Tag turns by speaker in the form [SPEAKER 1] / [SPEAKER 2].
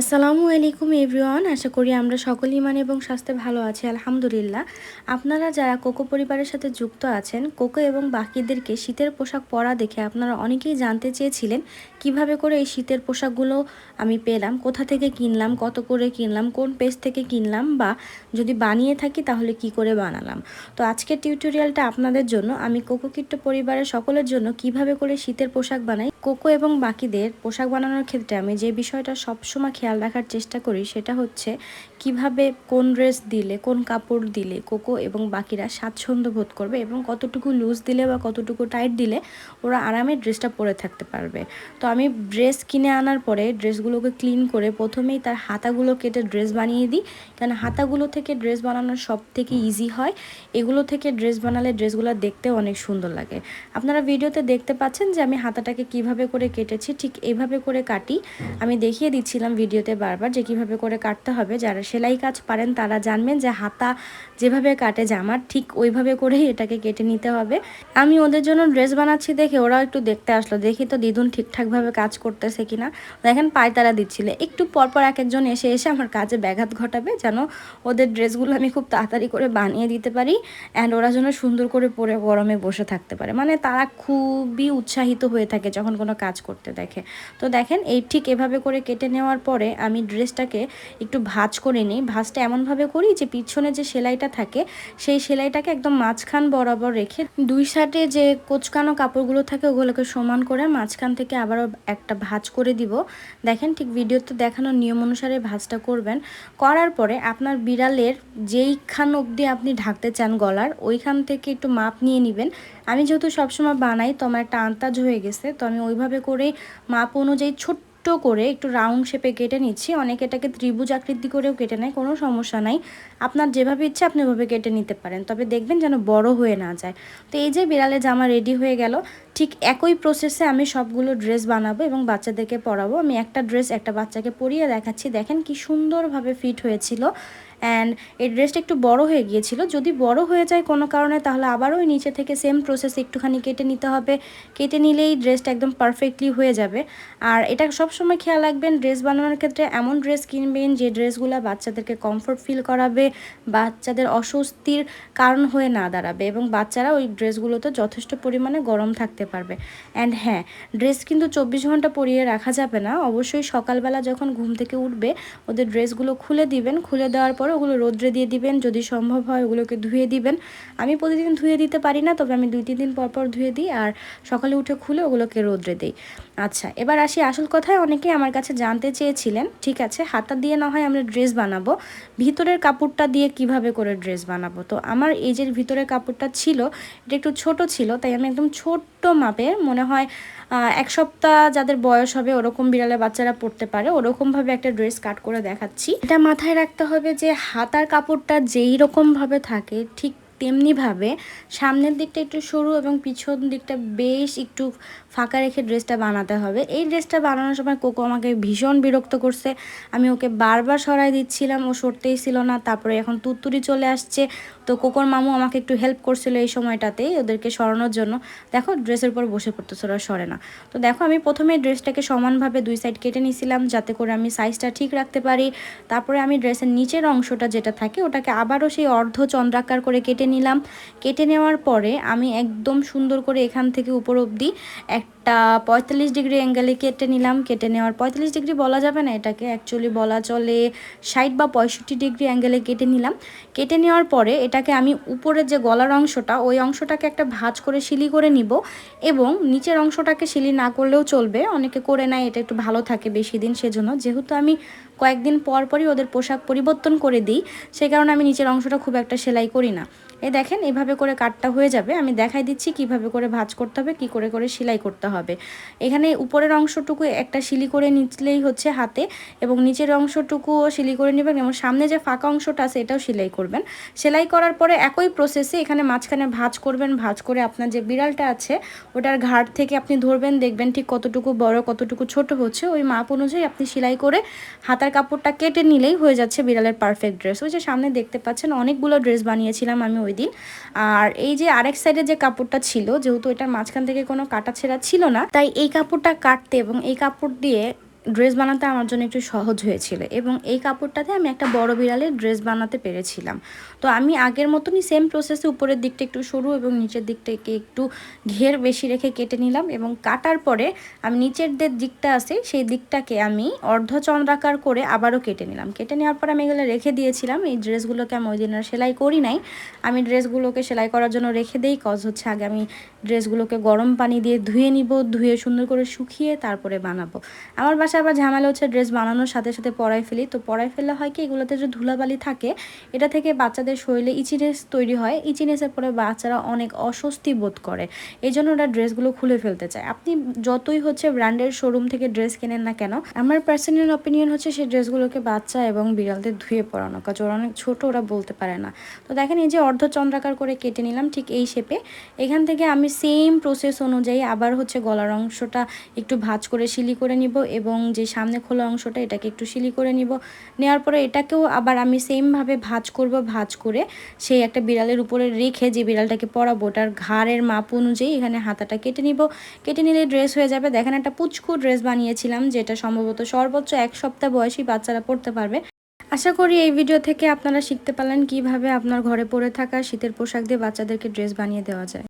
[SPEAKER 1] আসসালামু আলাইকুম এভরিওয়ান, আশা করি আমরা সকলেই মানে এবং স্বাস্থ্যে ভালো আছি, আলহামদুলিল্লাহ। আপনারা যারা কোকো পরিবারের সাথে যুক্ত আছেন, কোকো এবং বাকিদেরকে শীতের পোশাক পরা দেখে আপনারা অনেকেই জানতে চেয়েছিলেন, কীভাবে করে এই শীতের পোশাকগুলো আমি পেলাম, কোথা থেকে কিনলাম, কত করে কিনলাম, কোন পেজ থেকে কিনলাম, বা যদি বানিয়ে থাকি তাহলে কি করে বানালাম। তো আজকের টিউটোরিয়ালটা আপনাদের জন্য, আমি কোকো কিট্ট পরিবারের সকলের জন্য কীভাবে করে শীতের পোশাক বানাই, কোকো এবং বাকিদের পোশাক বানানোর ক্ষেত্রে আমি যে বিষয়টা সবসময় খেয়াল রাখার চেষ্টা করি সেটা হচ্ছে কীভাবে কোন ড্রেস দিলে, কোন কাপড় দিলে কোকো এবং বাকিরা স্বাচ্ছন্দ্য বোধ করবে এবং কতটুকু লুজ দিলে বা কতটুকু টাইট দিলে ওরা আরামে ড্রেসটা পরে থাকতে পারবে। তো আমি ড্রেস কিনে আনার পরে ড্রেসগুলোকে ক্লিন করে প্রথমেই তার হাতাগুলো কেটে ড্রেস বানিয়ে দিই। কারণ হাতাগুলো থেকে ড্রেস বানানো সব থেকে ইজি হয়। এগুলো থেকে ড্রেস বানালে ড্রেসগুলো দেখতে অনেক সুন্দর লাগে। আপনারা ভিডিওতে দেখতে পাচ্ছেন যে আমি হাতাটাকে কীভাবে করে কেটেছি, ঠিক এইভাবে করে কাটি। আমি দেখিয়ে দিচ্ছিলাম ভিডিওতে বারবার যে কীভাবে করে কাটতে হবে, যারা সেলাই কাজ পারেন তারা জানবেন যে হাতা যেভাবে কাটে জামার ঠিক ওইভাবে করেই এটাকে কেটে নিতে হবে। আমি ওদের জন্য ড্রেস বানাচ্ছি দেখে ওরাও একটু দেখতে আসলো, দেখি তো দিদুন ঠিকঠাকভাবে কাজ করতেছে কিনা। দেখেন পায়তারা দিচ্ছিল, একটু পরপর এক একজন এসে এসে আমার কাজে ব্যাঘাত ঘটাবে, যেন ওদের ড্রেসগুলো আমি খুব তাড়াতাড়ি করে বানিয়ে দিতে পারি অ্যান্ড ওরা যেন সুন্দর করে পরে গরমে বসে থাকতে পারে। মানে তারা খুবই উৎসাহিত হয়ে থাকে যখন কোনো কাজ করতে দেখে। তো দেখেন এই ঠিক এভাবে করে কেটে নেওয়ার পরে আমি ড্রেসটাকে একটু ভাজ করে নিই। ভাজটা এমনভাবে করি যে পিছনে যে সেলাইটা থাকে, সেই সেলাইটাকে একদম মাঝখান বরাবর রেখে দুই সাইডে যে কোচকানো কাপড়গুলো থাকে, ওগুলোকে সমান করে মাঝখান থেকে আবারও একটা ভাজ করে দিব। দেখেন ঠিক ভিডিওতে দেখানোর নিয়ম অনুসারে ভাজটা করবেন। করার পরে আপনার বিড়ালের যেইখান অবধি আপনি ঢাকতে চান গলার, ওইখান থেকে একটু মাপ নিয়ে নেবেন। আমি যেহেতু সবসময় বানাই, তো আমার একটা আন্তাজ হয়ে গেছে। তো আমি ওইভাবে করে মাপ অনুযায়ী ছোট্ট ছোট্ট করে একটু রাউন্ড শেপে কেটে নিচ্ছি। অনেকে এটাকে ত্রিভুজ আকৃতি করেও কেটে নেয়, কোনো সমস্যা নাই। আপনার যেভাবে ইচ্ছে আপনি ওভাবে কেটে নিতে পারেন, তবে দেখবেন যেন বড় হয়ে না যায়। তো এই যে বিড়ালে জামা রেডি হয়ে গেল, ঠিক একই প্রসেসে আমি সবগুলো ড্রেস বানাবো এবং বাচ্চাদেরকে পরাবো আমি একটা ড্রেস একটা বাচ্চাকে পরিয়ে দেখাচ্ছি। দেখেন কি সুন্দরভাবে ফিট হয়েছিল। অ্যান্ড এই ড্রেসটা একটু বড় হয়ে গিয়েছিল। যদি বড় হয়ে যায় কোনো কারণে, তাহলে আবারও ওই নিচে থেকে সেম প্রসেস একটুখানি কেটে নিতে হবে। কেটে নিলেই ড্রেসটা একদম পারফেক্টলি হয়ে যাবে। আর এটা সবসময় খেয়াল রাখবেন ড্রেস বানানোর ক্ষেত্রে এমন ড্রেস কিনবেন যে ড্রেসগুলো বাচ্চাদেরকে কমফোর্ট ফিল করাবে, বাচ্চাদের অস্বস্তির কারণ হয়ে না দাঁড়াবে এবং বাচ্চারা ওই ড্রেসগুলোতে যথেষ্ট পরিমাণে গরম থাকতে পারবে। অ্যান্ড হ্যাঁ ড্রেস কিন্তু চব্বিশ ঘণ্টা পরিয়ে রাখা যাবে না। অবশ্যই সকালবেলা যখন ঘুম থেকে উঠবে, ওদের ড্রেসগুলো খুলে দিবেন। খুলে দেওয়ার পরে ওগুলো রোদ্রে দিয়ে দিবেন, যদি সম্ভব হয় ওগুলোকে ধুয়ে দিবেন। আমি প্রতিদিন ধুয়ে দিতে পারি না, তবে আমি দুই, তিন দিন পর পর ধুয়ে দিই আর সকালে উঠে খুলে ওগুলোকে রোদ্রে দিই। আচ্ছা এবার আসি আসল কথায়। অনেকেই আমার কাছে জানতে চেয়েছিলেন, ঠিক আছে, হাতা দিয়ে না হয় আমরা ড্রেস বানাবো, ভিতরের কাপড়টা দিয়ে কীভাবে করে ড্রেস বানাবো? তো আমার এই যে ভিতরের কাপড়টা ছিল, এটা একটু ছোট ছিল, তাই আমি একদম ছোট্ট মাপে মনে হয় এক সপ্তাহ যাদের বয়স হবে, ওরকম বিড়ালে বাচ্চারা পড়তে পারে, ওরকমভাবে একটা ড্রেস কাট করে দেখাচ্ছি। এটা মাথায় রাখতে হবে যে হাতার কাপড়টা যেই রকমভাবে থাকে, ঠিক তেমনিভাবে সামনের দিকটা একটু সরু এবং পিছন দিকটা বেশ একটু ফাঁকা রেখে ড্রেসটা বানাতে হবে। এই ড্রেসটা বানানোর সময় কোকো আমাকে ভীষণ বিরক্ত করছে। আমি ওকে বারবার সরাই দিচ্ছিলাম, ও সরতেই ছিল না। তারপরে এখন তুত্তুরি চলে আসছে। তো কোকোর মামু আমাকে একটু হেল্প করছিল এই সময়টাতেই ওদেরকে সরানোর জন্য। দেখো ড্রেসের উপর বসে পড়তেছে, ওরা সরে না। তো দেখো, আমি প্রথমে ড্রেসটাকে সমানভাবে দুই সাইড কেটে নিয়েছিলাম যাতে করে আমি সাইজটা ঠিক রাখতে পারি। তারপরে আমি ড্রেসের নিচের অংশটা যেটা থাকে, ওটাকে আবারও সেই অর্ধ চন্দ্রাকার করে কেটে নিলাম। কেটে নেওয়ার পরে আমি একদম সুন্দর করে এখান থেকে উপর অবধি একটা পঁয়তাল্লিশ ডিগ্রি অ্যাঙ্গেলে কেটে নিলাম। কেটে নেওয়ার পঁয়তাল্লিশ ডিগ্রি বলা যাবে না, এটাকে অ্যাকচুয়ালি বলা চলে ষাট বা পঁয়ষট্টি ডিগ্রি অ্যাঙ্গেলে কেটে নিলাম। কেটে নেওয়ার পরে এটাকে আমি উপরের যে গলার অংশটা, ওই অংশটাকে একটা ভাজ করে শিলি করে নিব এবং নিচের অংশটাকে শিলি না করলেও চলবে। অনেকে করে নেয়, এটা একটু ভালো থাকে বেশি দিন সেজন্য। যেহেতু আমি কয়েকদিন পর পরই ওদের পোশাক পরিবর্তন করে দিই। সে কারণে আমি নিচের অংশটা খুব একটা সেলাই করি না। এই দেখেন, এভাবে করে কাটটা হয়ে যাবে। আমি দেখাই দিচ্ছি কীভাবে করে ভাজ করতে হবে, কি করে করে সেলাই করতে হবে। এখানে উপরের অংশটুকু একটা শিলি করে নিচলেই হচ্ছে হাতে এবং নিচের অংশটুকুও শিলি করে নেবেন এবং সামনে যে ফাঁকা অংশটা আছে এটাও সেলাই করবেন। সেলাই করার পরে একই প্রসেসে এখানে মাঝখানে ভাজ করবেন, ভাজ করে আপনার যে বিড়ালটা আছে, ওটার ঘাট থেকে আপনি ধরবেন, দেখবেন ঠিক কতটুকু বড়, কতটুকু ছোট হচ্ছে। ওই মাপ অনুযায়ী আপনি সেলাই করে হাতার কাপড়টা কেটে নিলেই হয়ে যাচ্ছে বিড়ালের পারফেক্ট ড্রেস ওই যে সামনে দেখতে পাচ্ছেন, অনেকগুলো ড্রেস বানিয়েছিলাম আমি ওই দিন। আর এই যে আরেক সাইডে যে কাপড়টা ছিল, যেহেতু এটার মাঝখান থেকে কোনো কাটা ছেঁড়া ছিল না, তাই এই কাপড়টা কাটতে এবং এই কাপড় দিয়ে ড্রেস বানাতে আমার জন্য একটু সহজ হয়েছিল এবং এই কাপড়টাতে আমি একটা বড় বিড়ালের ড্রেস বানাতে পেরেছিলাম। তো আমি আগের মতনই সেম প্রসেসে উপরের দিকটা একটু সরু এবং নিচের দিকটাকে একটু ঘের বেশি রেখে কেটে নিলাম এবং কাটার পরে আমি নিচের যে দিকটা আছে সেই দিকটাকে আমি অর্ধচন্দ্রাকার করে আবারও কেটে নিলাম। কেটে নেওয়ার পর আমি এগুলো রেখে দিয়েছিলাম। এই ড্রেসগুলোকে আমি ওই দিন আর সেলাই করি নাই। আমি ড্রেসগুলোকে সেলাই করার জন্য রেখে দেই কজ হচ্ছে আগে আমি ড্রেসগুলোকে গরম পানি দিয়ে ধুয়ে নিব, ধুয়ে সুন্দর করে শুকিয়ে তারপরে বানাবো। আমার বাসায় আবার ঝামেলা হচ্ছে ড্রেস বানানোর সাথে সাথে পরাই ফেলি। তো পরাই ফেললে হয় কি, এগুলোতে যে ধুলাবালি থাকে, এটা থেকে বাচ্চাদের শরীরে ইচিনেস তৈরি হয়। ইচিনেসের পরে বাচ্চারা অনেক অস্বস্তি বোধ করে। এই জন্য ওরা ড্রেসগুলো খুলে ফেলতে চায়। আপনি যতই হচ্ছে ব্র্যান্ডের শোরুম থেকে ড্রেস কেনেন না কেন, আমার পার্সোনাল অপিনিয়ন হচ্ছে সেই ড্রেসগুলোকে বাচ্চা এবং বিড়ালদের ধুয়ে পরানো। কাজ ওরা অনেক ছোট, ওরা বলতে পারে না। তো দেখেন এই যে অর্ধচন্দ্রাকার করে কেটে নিলাম ঠিক এই শেপে এখান থেকে আমি সেম প্রসেস অনুযায়ী আবার হচ্ছে গলার অংশটা একটু ভাজ করে শিলি করে নিব এবং যে সামনে খোলা অংশটা, এটাকে একটু শিলি করে নিব। নেওয়ার পরে এটাকেও আবার আমি সেমভাবে ভাজ করব, ভাজ করে সেই একটা বিড়ালের উপরে রেখে যে বিড়ালটাকে পরাবো, ওটার ঘাড়ের মাপ অনুযায়ী এখানে হাতাটা কেটে নিব। কেটে নিলে ড্রেস হয়ে যাবে। দেখেন একটা পুচকু ড্রেস বানিয়েছিলাম, যেটা সম্ভবত সর্বোচ্চ এক সপ্তাহ বয়সী বাচ্চারা পড়তে পারবে। আশা করি এই ভিডিও থেকে আপনারা শিখতে পারলেন কীভাবে আপনার ঘরে পড়ে থাকা শীতের পোশাক দিয়ে বাচ্চাদেরকে ড্রেস বানিয়ে দেওয়া যায়।